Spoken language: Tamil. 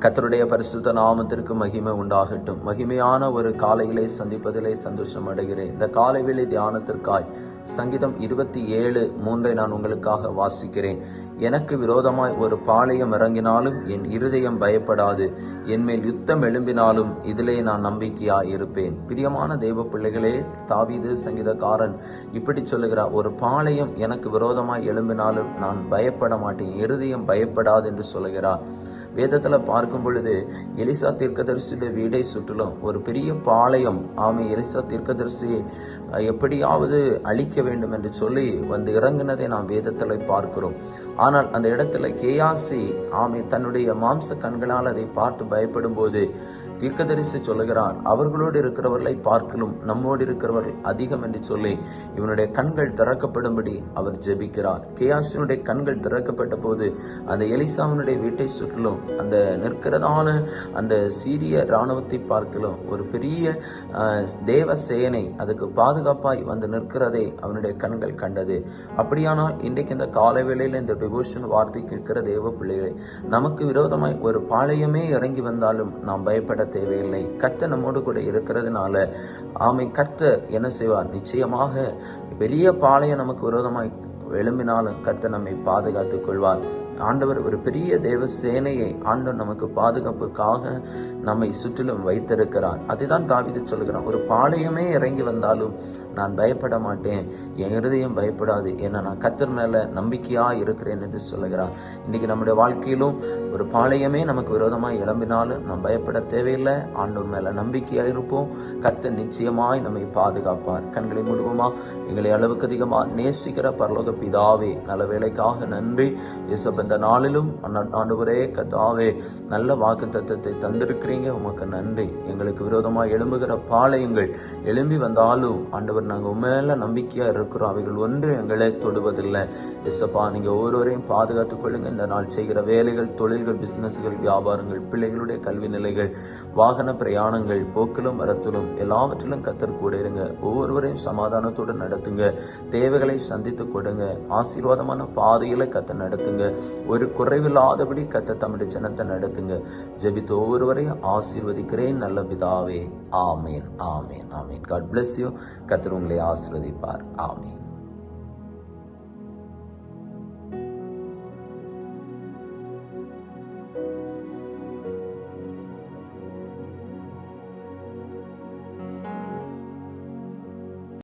கத்தருடைய பரிசுத்த நாமத்திற்கு மகிமை உண்டாகட்டும். மகிமையான ஒரு காலையிலே சந்திப்பதிலே சந்தோஷம் அடைகிறேன். இந்த காலை வேளை தியானத்திற்காய் சங்கீதம் இருபத்தி ஏழு மூன்றை நான் உங்களுக்காக வாசிக்கிறேன். எனக்கு விரோதமாய் ஒரு பாளையம் இறங்கினாலும் என் இருதயம் பயப்படாது. என்மேல் யுத்தம் எழும்பினாலும் இதிலே நான் நம்பிக்கையாய் இருப்பேன் பிரியமான தெய்வ பிள்ளைகளே தாவீது சங்கீதக்காரன் இப்படி சொல்லுகிறார். ஒரு பாளையம் எனக்கு விரோதமாய் எழும்பினாலும் நான் பயப்பட மாட்டேன். இருதயம் பயப்படாது என்று சொல்லுகிறார். வேதத்தில் பார்க்கும் பொழுது எலிசா தீர்க்கதரிசியுடைய வீடை சுற்றிலும் ஒரு பெரிய பாளையம் ஆமை எலிசா தீர்க்கதரிசி எப்படியாவது அழிக்க வேண்டும் என்று சொல்லி வந்து இறங்கினதை நாம் வேதத்தில் பார்க்கிறோம். ஆனால் அந்த இடத்துல கேயாசி ஆமை தன்னுடைய மாம்ச கண்களால் அதை பார்த்து பயப்படும் போது தீர்க்கதரிசி சொல்லுகிறார் அவர்களோடு இருக்கிறவர்களை பார்க்கலும் நம்மோடு இருக்கிறவர்கள் அதிகம் என்று சொல்லி இவனுடைய கண்கள் திறக்கப்படும்படி அவர் ஜெபிக்கிறார். கேயாசினுடைய கண்கள் திறக்கப்பட்ட போது அந்த எலிசாவினுடைய வீட்டை சுற்றிலும் அந்த நிற்கிறதான அந்த சீரிய இராணுவத்தை பார்க்கலும் ஒரு பெரிய தேவ சேனை அதுக்கு பாதுகாப்பாய் வந்து நிற்கிறதை அவனுடைய கண்கள் கண்டது. அப்படியானால் இன்றைக்கு இந்த கால வேளையில் இந்த டிவோஷன் வார்த்தை கேட்கிற தேவ பிள்ளைகளை நமக்கு விரோதமாய் ஒரு பாளையமே இறங்கி வந்தாலும் நாம் பயப்பட தேவையில்லை. கத்த நம்மோடு கூட இருக்கிறதுனால ஆமை கத்த என்ன செய்வார்? நிச்சயமாக பெரிய பாளையம் நமக்கு விரோதமாய் எழும்பினாலும் கத்த நம்மை பாதுகாத்துக் கொள்வார். ஆண்டவர் ஒரு பெரிய தேவ சேனையை ஆண்டவர் நமக்கு பாதுகாப்புக்காக நம்மை சுற்றிலும் வைத்திருக்கிறார். அதுதான் தாவித சொல்கிறான் ஒரு பாளையமே இறங்கி வந்தாலும் நான் பயப்பட மாட்டேன். என் இருதயம் பயப்படாது ஏன்னா நான் கத்தர் மேலே நம்பிக்கையாக இருக்கிறேன் என்று சொல்லுகிறார். இன்றைக்கி நம்முடைய வாழ்க்கையிலும் ஒரு பாளையமே நமக்கு விரோதமாக இளம்பினாலும் நாம் பயப்பட தேவையில்லை. ஆண்டவர் மேலே நம்பிக்கையாக இருப்போம். கத்தர் நிச்சயமாய் நம்மை பாதுகாப்பார். கண்களை முழுவதுமா எங்களை அளவுக்கு அதிகமாக நேசிக்கிற பரலோக பிதாவே நல்ல வேலைக்காக நன்றி. இசப் இந்த நாளிலும் ஆண்டவரே கத்தாவே நல்ல வாக்கு தத்துவத்தை தந்திருக்கிறீங்க. உமக்கு நன்றி. எங்களுக்கு விரோதமாக எழும்புகிற பாளையங்கள் எழும்பி வந்தாலும் ஆண்டவர் நாங்கள் உண்மையில நம்பிக்கையாக இருக்கிறோம். அவைகள் ஒன்று எங்களை தொடுவதில்லை. எஸ்ஸப்பா நீங்கள் ஒவ்வொருவரையும் பாதுகாத்துக் கொள்ளுங்கள் இந்த நாள் செய்கிற வேலைகள் தொழில்கள் பிஸ்னஸ்கள் வியாபாரங்கள் பிள்ளைகளுடைய கல்வி நிலைகள் வாகன பிரயாணங்கள் போக்கிலும் வரத்திலும் எல்லாவற்றிலும் கத்தர் கூட இருங்க. ஒவ்வொருவரையும் சமாதானத்தோடு நடத்துங்க. தேவைகளை சந்தித்து கொடுங்க. ஆசீர்வாதமான பாதையில கத்த நடத்துங்க. ஒரு குறைவில்லாதபடி கத்த தமிழ் ஜனத்தை நடத்துங்க. ஜெபித்து ஒவ்வொருவரையும் ஆசீர்வதிக்கிறேன் நல்ல பிதாவே. ஆமேன் ஆமேன் ஆமேன். காட் பிளஸ் யூ கத்தர் உங்களை ஆசீர்வதிப்பார். ஆமேன்.